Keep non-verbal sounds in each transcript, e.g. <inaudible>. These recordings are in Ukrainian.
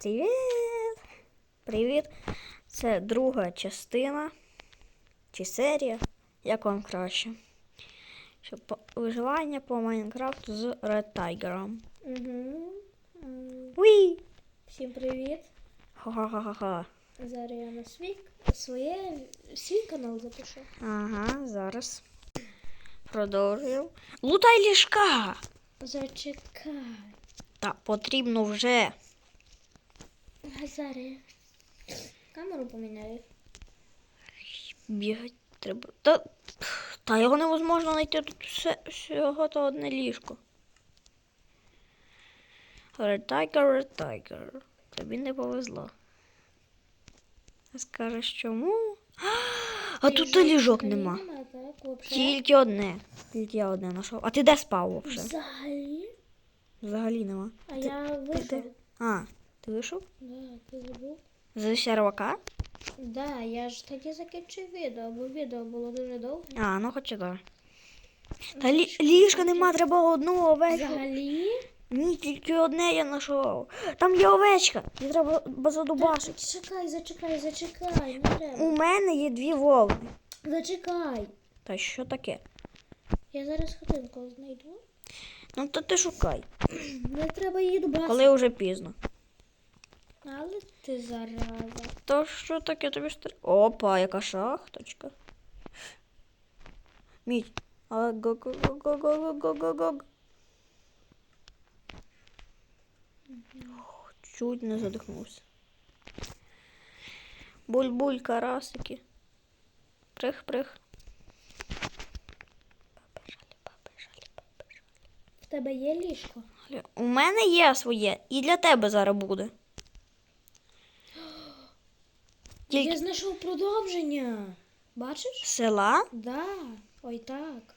Привіт! Привіт! Це друга частина чи серія, як вам краще. Що по- виживання по Майнкрафту з Red Tiger. Угу. Уі! Всім привіт. Ха-ха-ха-ха. Зараз я на свій, своє, свій канал запишу. Ага, зараз. Продовжуємо. Лутай ліжка! Зачекай. Та потрібно вже. А камеру поміняю. Бігати треба. Та, та його невозможно знайти тут все, всього то одне ліжко. Red Tiger, Red Tiger. Тобі не повезло. Скажеш чому? А тут то ліжок нема. Тільки одне. Тільки я одне знайшов. А ти де спав взагалі? Взагалі. Взагалі нема. А я Ти вийшов. А, ти вийшов? Да, ти забув? З сервака? Да, я ж тоді закінчив відео, бо відео було дуже довго. А, ну хоча так. Та лі- ліжка нема, треба одну овечку. Взагалі? Ні, тільки одне я знайшов. Там є овечка, її треба задубашити. Зачекай, зачекай, зачекай, не треба. У мене є дві вовни. Зачекай. Та що таке? Я зараз хатинку знайду. Ну то ти шукай, Не треба її дубасити. коли вже пізно. Але ти зараза. То що таке тобі штр... Опа, яка шахточка. Мідь. Але го го го го го го го Чуть не задихнувся. Буль-буль, карасики. Прих-прих. В тебе є ліжко? У мене є своє і для тебе зараз буде. Тільки Я знайшов продовження. Бачиш? села? Да. Ой так.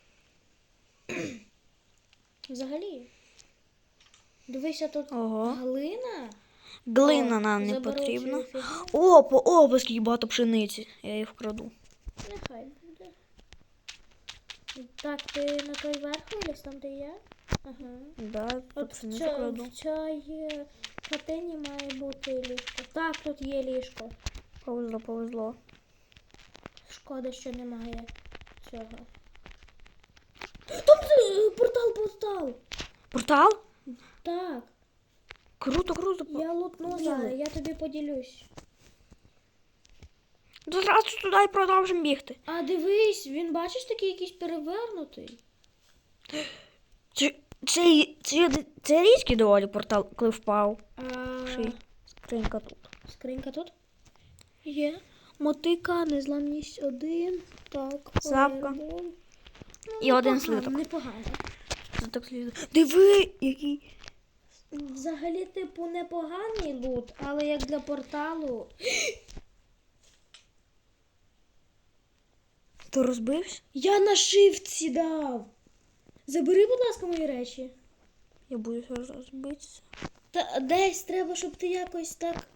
Взагалі. Дивися тут Ого. глина. Глина О, нам не потрібна. Опа, опа, скільки багато пшениці. Я її вкраду. Нехай буде. Так, ти на той верх виліз, там де я? Ага. Да, От в, в цій хатині має бути ліжко. Так, тут є ліжко. Повезло, повезло. Шкода, що немає цього. Там е, портал, портал. Портал? Так, Круто, круто. я лутну зараз, я тобі поділюсь. Ну, Зразу туди і продовжимо бігти. А дивись, він бачиш такий якийсь перевернутий. Це, це, це, це різкий доволі портал, коли впав. А... Скринька тут. Скринька тут? Є. Мотика, незламність один. Так, Сапка. Ну, І один слиток. Непогано. Так слід. Диви, який. Взагалі, типу, непоганий лут, але як для порталу. Ти розбився? Я на шифт дав. Забери, будь ласка, мої речі. Я буду розбитися. Та десь треба, щоб ти якось так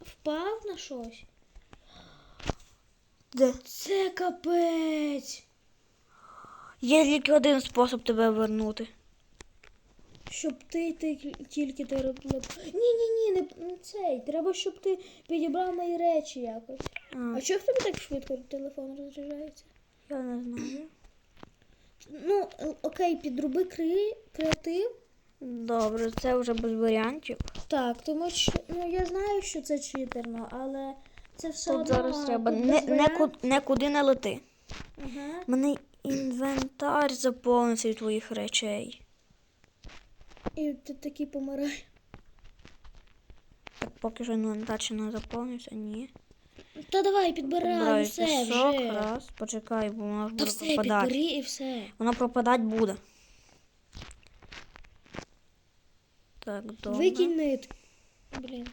впав на щось. Де? Це капець. Є тільки один спосіб тебе вернути. Щоб ти, ти тільки ти робила. Ні, ні, ні, не, не цей. Треба, щоб ти підібрав мої речі якось. А, А чого в тебе так швидко телефон розряджається? я не знаю. Ну, е, окей, підруби кри... креатив. Добре, це вже без варіантів. Так, тому що ну я знаю, що це читерно, але це все Тут одно. зараз треба. Не, не, куди не лети. Ага. Мене інвентар заповнився від твоїх речей. І ти такий помирай. Так поки що інвентар ще не заповнився, ні. Та давай, підбирай, все пісок, вже. раз. Почекай, бо воно ж Та буде все, пропадати. підбери і все. Воно пропадати буде. Так, добре. Викинь нитки. Блін.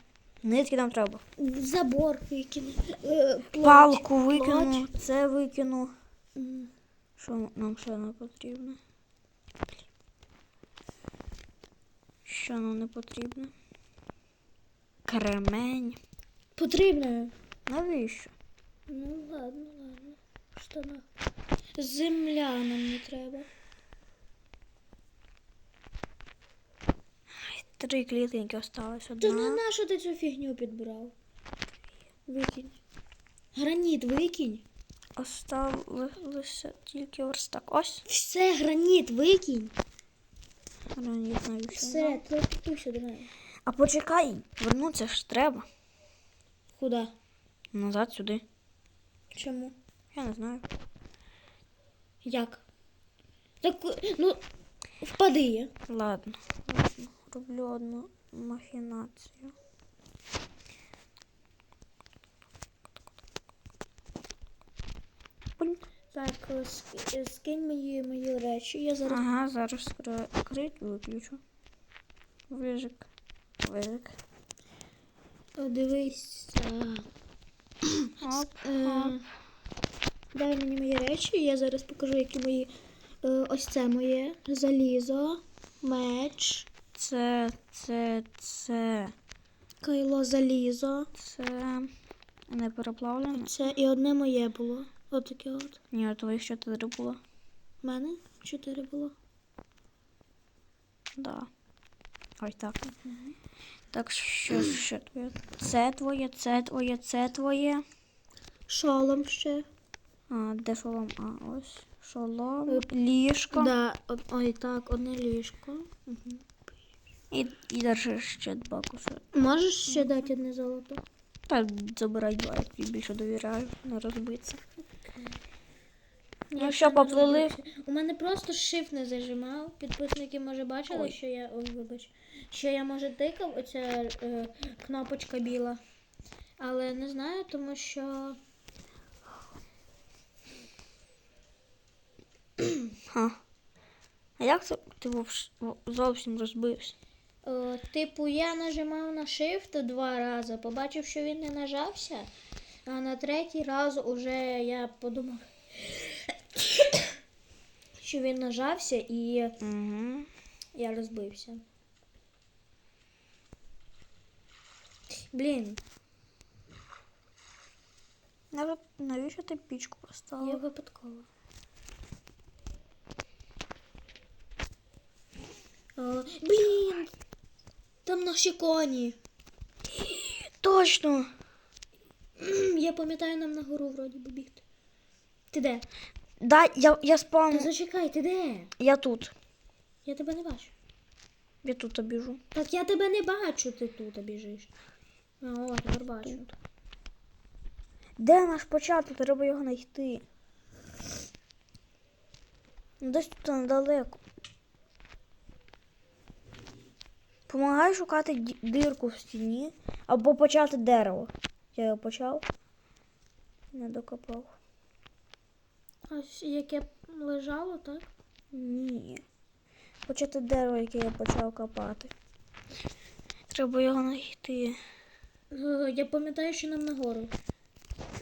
Нитки нам треба. Забор викинь. Е, плоть. Палку викину, це викину. М. Що нам ще не потрібно? Що нам не потрібно? Кремень. Потрібно. Навіщо? Ну ладно, ладно. В штанах. Земля нам не треба. Три клітинки осталось. То на Одна. нащо ти цю фігню підбирав? Викинь. Граніт викинь. Осталося тільки верстак. Ось. Все, граніт викинь. Граніт навіщо? Все, телепортуйся до мене. А почекай, вернутися ж треба. Куди? Назад сюди. Чому? Я не знаю. Як? Так, ну, впади. Ладно, ладно. Роблю одну махінацію. Так, е, е, скинь мої, мої речі. Я зараз. Ага, зараз скрить виключу. Вижик. Вижик. Дивись. Оп, Е, оп. дай мені мої речі, я зараз покажу, які мої. Е, ось це моє. Залізо, меч, Це, це, це, кайло залізо. це не переплавлене. Це і одне моє було. Отаке от. Ні, у твоїх чотири було. У мене чотири було. Да. Ось так. Так, що, що твоє? Це твоє, це твоє, це твоє. Шолом ще. А, де шолом? А, ось. Шолом. Е, Ліжко. Да, ой, так, одне ліжко. Угу. І, і держиш ще два куси. Можеш ще дати одне золото? Та забирай два, я тобі більше довіряю, не розбиться. Ну що, поплили? У мене просто shift не зажимав. Підписники може бачили, Ой. що я. Ой, вибач. Що я може тикав, оця е, кнопочка біла. Але не знаю, тому що. Ха. А як це ти вовш- зовсім розбився? Е, типу, я нажимав на shift два рази, побачив, що він не нажався, а на третій раз уже я подумав, <coughs> що він нажався і Угу. я розбився. Блін, Навіщо ти пічку я поставив? випадково. Е, блін! Там наші коні. <gasps> Точно! Я пам'ятаю, нам на гору вроді би бігти. Ти де? Да, я, я Та зачекай, ти де? Я тут. Я тебе не бачу. Я тут біжу. Так я тебе не бачу, ти тут біжиш. А, о, тепер бачу. Де наш початок? Треба його знайти. Десь тут недалеко. Помагай шукати дирку в стіні або почати дерево. Я його почав. Не докопав. А яке лежало, так? Ні. Почати дерево, яке я почав копати. Треба його знайти. Е, Я пам'ятаю, що нам нагору.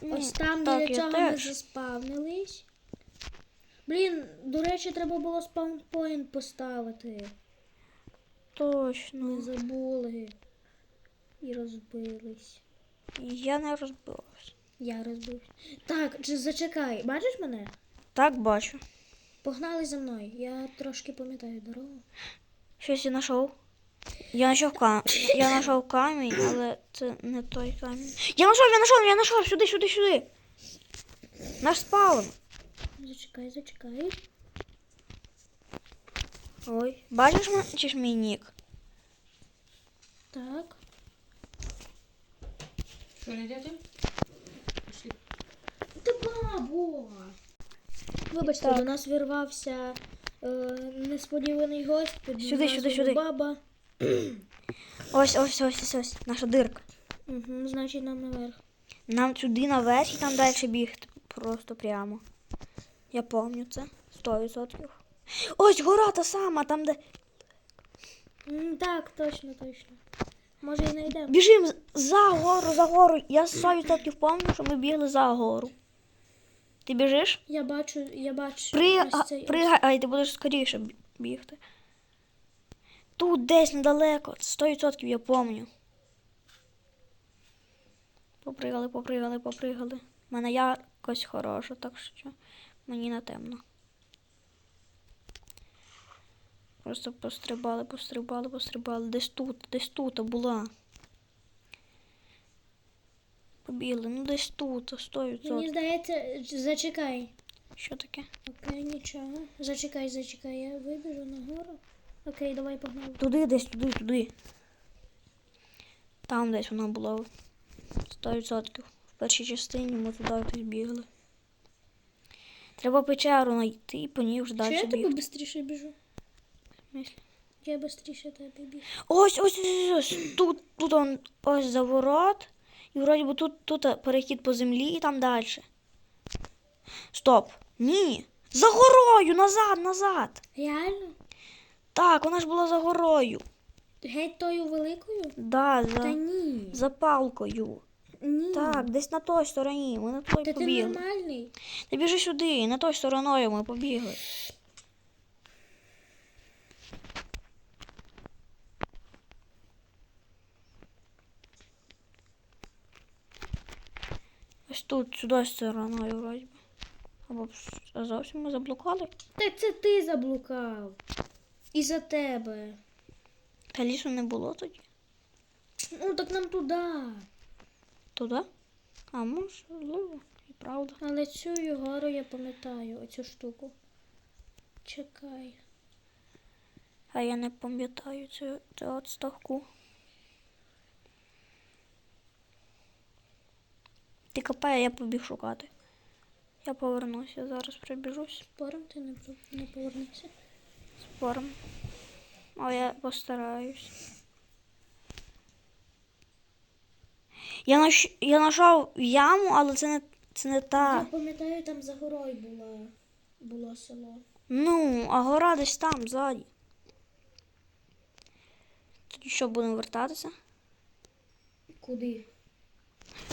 Ну, Ось там так, біля я цього ми заспавнились. Блін, до речі, треба було спаунпоінт поставити. Точно. Ми забули. І розбились. Я не розбивався. Я розбився. Так, чи зачекай, бачиш мене? Так бачу. Погнали за мною. Я трошки пам'ятаю дорогу. Щось я знайшов. Я знайшов кам... Я знайшов камінь, але це не той камінь. Я знайшов, я знайшов, я знайшов! Сюди, сюди, сюди. Наш спаун. Зачекай, зачекай. Ой. Бачиш чи ж мій нік? Так. Что, не? Пошли. Ти бабо! Вибачте, Так. до нас вірвався е, несподіваний гость під Сюди, сюди, сюди. Баба. <clears throat> Ось, ось, ось, ось, ось. Наша дирка. Угу, значить нам наверх. Нам сюди наверх і там далі бігти. Просто прямо. Я пам'ятаю це. Сто відсотків. Ось гора та сама, там де. Так, точно, точно. Може і знайдемо. Біжим за гору, за гору. Я 100% пам'ятаю, що ми бігли за гору. Ти біжиш? Я бачу, я бачу. При... ось цей- Пригай, ай, ти будеш скоріше бі- бігти. Тут десь недалеко, 100% я пам'ятаю. Попригали, попригали, попригали. У мене якось хороша, так що мені не темно. Просто пострибали, пострибали, пострибали. Десь тут, десь тут була. Побігли, ну десь тут, сто Мені здається, зачекай. Що таке? Окей, нічого. Зачекай, зачекай, я вибіжу нагору. Окей, давай погнали. Туди, десь туди, туди. Там десь вона була. Сто відсотків. В першій частині ми туди десь бігли. Треба печеру знайти і по ній вже Чи я тебе швидше біжу? Я швидше тебе біжу. Ось, ось, ось, ось. Тут, тут он, ось заворот. І вроді би тут, тут перехід по землі і там далі. Стоп. Ні. За горою! Назад, назад. Реально? Так, вона ж була за горою. Геть тою великою? Да, Та ні. за палкою. Ні. Так, десь на той стороні. Ми на той Та ти нормальний. Ти біжи сюди, на той стороною ми побігли. Ось тут, сюди стороною вроді. би. Або зовсім ми заблукали. Та це ти заблукав. І за тебе. Та лісу не було тоді. Ну так нам туди. Туди? А можливо, і правда. Але цю гору я пам'ятаю, оцю штуку. Чекай. А я не пам'ятаю цю, цю от Ти копай, я побіг шукати. Я повернуся, зараз прибіжусь Спором ти не, не повернешся. спором. А я постараюсь. Я, наш... я знайшов яму, але це не, це не Я пам'ятаю, там за горою була, було село. Ну, а гора десь там, ззаді. Тоді що, будемо вертатися? Куди?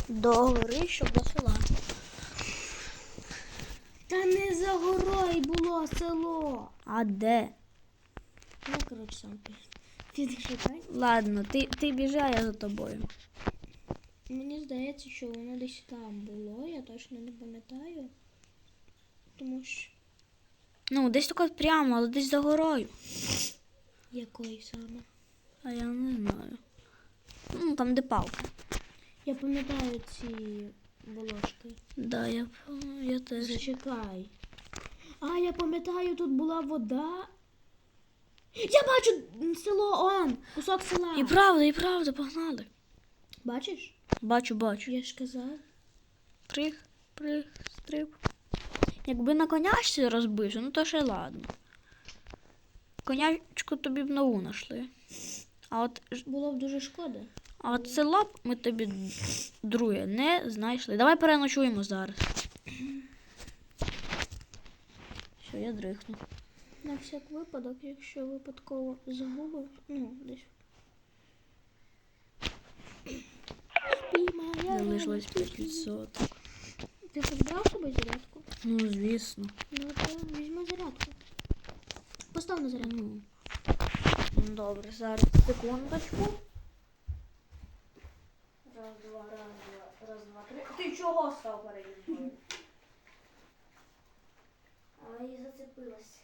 До гори, щоб до села. Та не за горою було село. А де? Ну, коротше, сам пі- піди шукай. Ладно, ти, ти біжи, а я за тобою. Мені здається, що воно десь там було, я точно не пам'ятаю. Тому що Ну, десь таке прямо, але десь за горою. якої саме? А я не знаю. Ну, там де палка. Я пам'ятаю ці волошки. Да, я, я теж. Зачекай. А, я пам'ятаю, тут була вода. Я бачу село он, кусок села. І правда, і правда, погнали. Бачиш? Бачу, бачу. Я ж казав. Прих, прих, стрип. Якби на конячці розбився, ну то ще ладно. Конячку тобі б нову знайшли. А от, Було б дуже шкода. А от б ми тобі друге не знайшли. Давай переночуємо зараз. Що, я дрихну. На всяк випадок, якщо випадково загубив, ну, десь. Залишилось 5%. Ти хоч брав з собою зарядку? Ну, звісно. Ну, то візьми зарядку. Постав на зарядку. Ну. Ну, Добре, зараз секундочку. Раз, два, раз, два, раз, два, три. Ти чого став переді мною? А я зацепилась.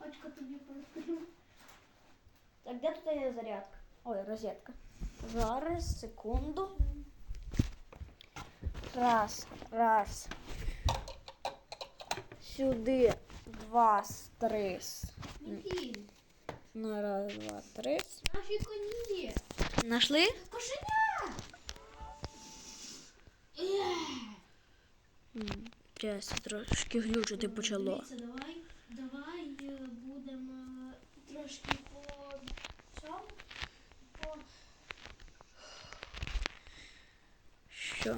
Очко тобі перекрив. Так, де тут є зарядка? Ой, розетка. Зараз, секунду. Раз, раз. Сюди. Два, три. Які? На раз, два, три. Наші коні. Нашли? Кошеня! Зараз трошки глючити почало. Давай, давай е, будемо трошки по цьому. По... Що?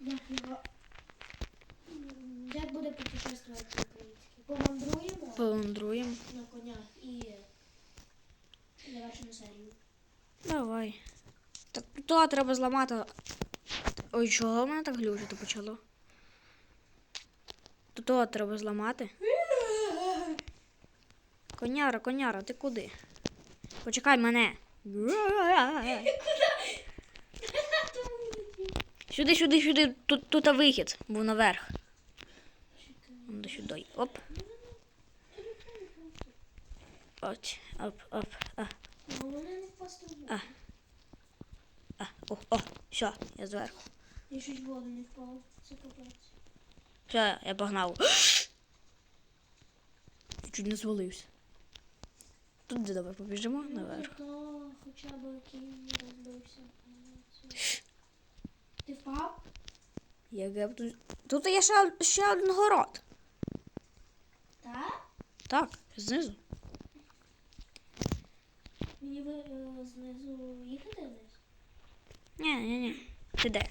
Як його. Як буде путешествувати по-українськи? Помандруємо Повандруємо. на конях і завершимо серію. Давай. Так то треба зламати. Ой, чого в мене так глючити почало? То то треба зламати. Коняра, коняра, ти куди? Почекай мене. Сюди, сюди, сюди. Тут, тут вихід. Був наверх. До сюди. Оп. От, оп, оп, а. А. а, о, о, все, я зверху. Я щось в воду не впав. Це капець. Все, я погнав. Чуть не звалився. Тут де давай побіжимо наверх. Ну, то хоча б кінь розбився. Ти впав? Я тут. Тут є ще, ще один город. Так? Так, знизу. Мені ви е, знизу їхати десь? Ні, ні, ні. Ти де?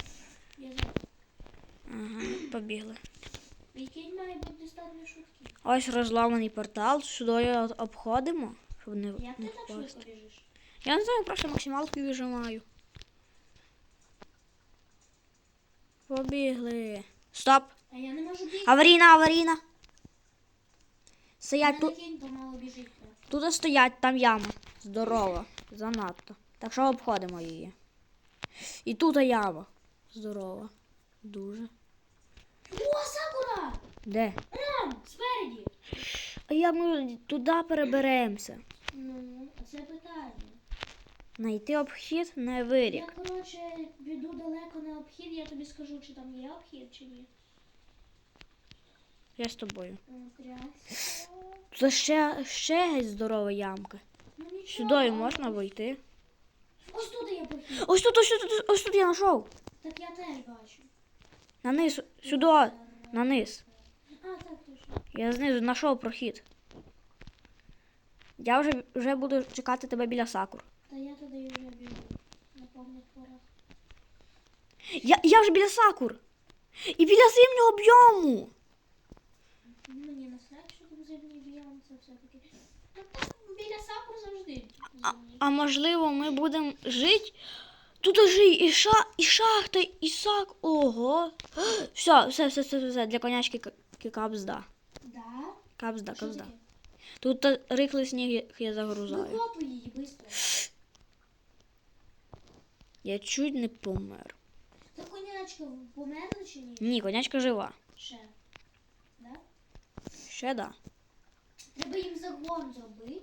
Ага, побігли. Мій має бути достатньо швидкий. Ось розламаний портал, сюди обходимо, щоб не, Як не ти так впасти. швидко біжиш? Я не знаю, просто максималку вижимаю. Побігли. Стоп! А я не можу бігти. Аварійна, аварійна. Стоять тут. кінь помало біжить. Тут стоять, там яма. Здорова. Занадто. Так що обходимо її. І тут яма. Здорова. Дуже. О, Сакура! Де? Там, спереді. А як ми туди переберемося? Ну, це питання. Найти обхід не вирік. Я, коротше, піду далеко на обхід, я тобі скажу, чи там є обхід, чи ні. Я з тобою. Це ще, ще геть здорова ямка. Ну нічого. Сюди можна вийти. Ось тут є прохід. Ось тут, ось тут, ось тут я знайшов. Так я теж бачу. На низ, сюди, на низ. Я знизу знайшов прохід. Я вже, вже буду чекати тебе біля сакур. Та я туди вже біжу. Я, я вже біля сакур. І біля зимнього об'єму. Мені насрать, що там зимній біом, це все-таки. Ну біля сакур завжди. А, а можливо, ми будемо жити. Тут жий і, ша, і шахта, і сак. Ого. <gasps> Все, все, все, все, все. Для конячки капзда. Да? Капзда, капзда. Тут рихлий сніг я загрузаю. Викопуй її, швидко. <gasps> Я чуть не помер. Та конячка померла чи ні? Ні, конячка жива. Ще. Да? Ще да. Треба їм загон зробити.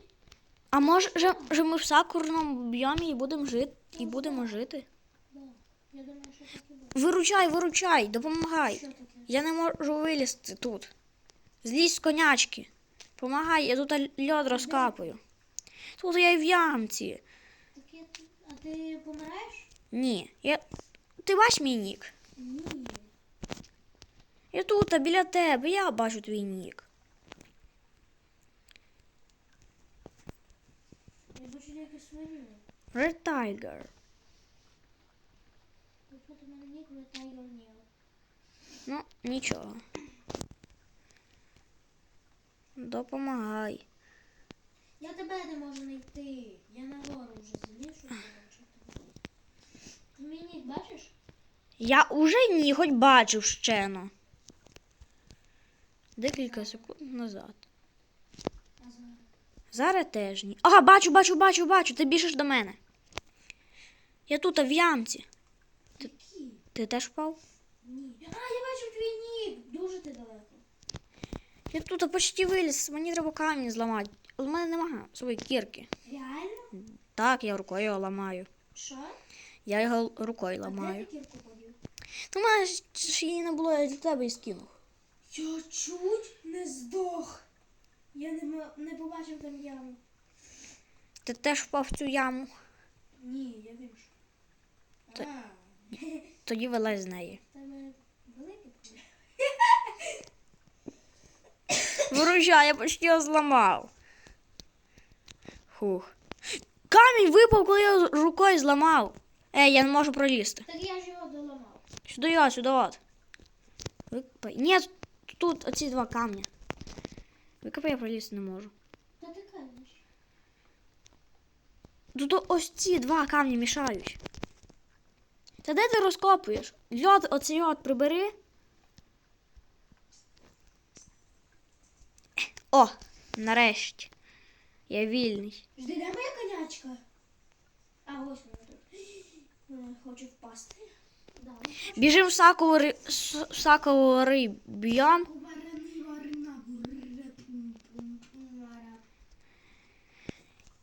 А може же, ми в сакурному б'ямі і будемо жити і будемо жити? Виручай, виручай, допомагай. Я не можу вилізти тут. Злізь з конячки. Помагай, я тут льод розкапую. Тут я і в ямці. А ти помираєш? Ні. Я... Ти бачиш мій нік? Ні. Я тут, а біля тебе, я бачу твій нік. Я бачу якусь свиню. Red Tiger. Вже. Ну, нічого. Допомагай. Я тебе не можу знайти. Я нагору вже заліз, щоб побачити. Ти мій нік бачиш? Я уже ні, хоч бачив щено. Декілька секунд назад. Зараз. Теж ні. Ага, бачу, бачу, бачу, бачу. Ти біжиш до мене. Я тут а в ямці. Які? Ти теж впав? Ні. А, я бачу твій нік. Дуже ти далеко. Я тут а почти виліз, мені треба камінь зламати. У мене немає своєї кірки. Реально? Так, я рукою його ламаю. Що? Я його рукою А де ламаю. ти кірку подів? Ну, мене ж її не було, я для тебе і скинув. Я чуть не здох. Я не, не побачив там яму. Ти теж впав в цю яму. Ні, я. Та- А, <laughs> Тоді вилазь з неї. в тебе велике поле. Виручай, я почти його зламав. Хух. Камінь випав, коли я рукою зламав. Ей, я не можу пролізти. Так я ж його доламав. Сюди я, сюди от. Викопай. Ні, тут оці два камні. Викопай, я пролізти не можу. Та ти кажеш. Тут ось ці два камні мішають. Та де ти розкопуєш? Льод, оцей от прибери. О, нарешті. Я вільний. Жди, де моя конячка? А, ось вона тут. Хоче впасти. Да. Біжим в саковий, саковий б'ям.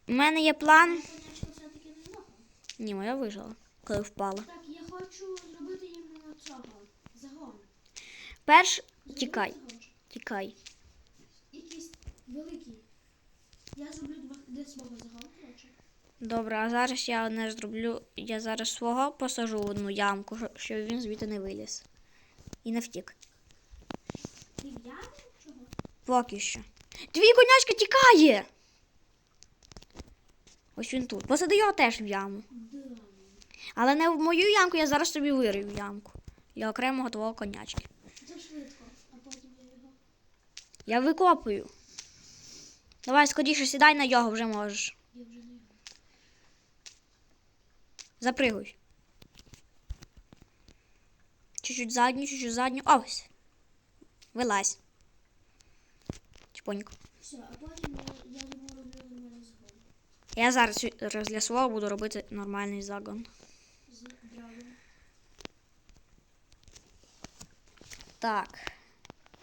У мене є план. Не. Ні, моя вижила, коли впала. Так, я хочу зробити йому цього загон. Перш тікай, тікай. Якийсь великий. Я зроблю два для свого загону, коротше. Добре, а зараз я одне зроблю. Я зараз свого посажу в одну ямку, щоб- він звідти не виліз. І не втік. Ти в ямі? Чого? Поки що. Твій конячка тікає! Ось він тут. Посади його теж в яму. Але не в мою ямку, я зараз тобі вирию ямку. Для окремого твого конячки. Це швидко, а потім я його. Я викопую. Давай скоріше сідай на його вже можеш. Я вже не. Запригуй. Чуть-чуть задню, чуть-чуть задню. Ось. Вилазь. Чпонько. Все, а потім я, я йому роблю нормальний загон. Я зараз для свого буду робити нормальний загон. Так.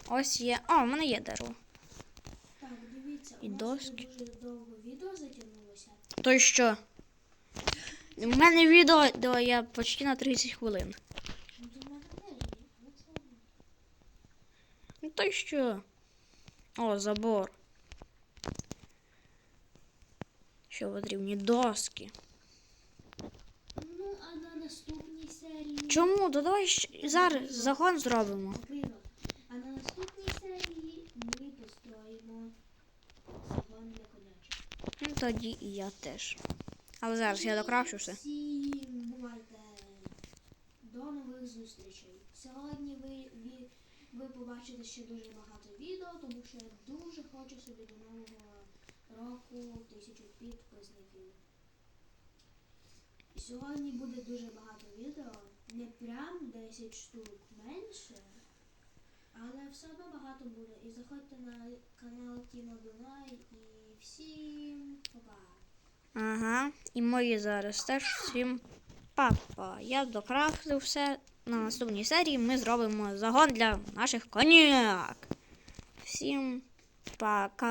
Ось є. О, в мене є дерево. Так, дивіться, І у нас доски. дуже довго відео затягнулося. То й що? У мене відео де я почти на 30 хвилин. Ну, то одно. Ну то й що? О, забор. Що потрібні доски. Ну, а на наступній серії. Чому? То давай щ- зараз загон зробимо. А на наступній серії ми построїмо загон для конячок. Ну тоді і я теж. Але зараз я докрафчу все. Всім бувайте. До нових зустрічей. Сьогодні ви, ви, ви побачите ще дуже багато відео, тому що я дуже хочу собі до нового року тисячу підписників. Сьогодні буде дуже багато відео, не прям 10 штук менше, але все одно багато буде. І заходьте на канал Тіма Дунай і всім па-па! Ага. І мої зараз теж всім папа. Я докрафтив все. На наступній серії ми зробимо загон для наших коняк. Всім пока.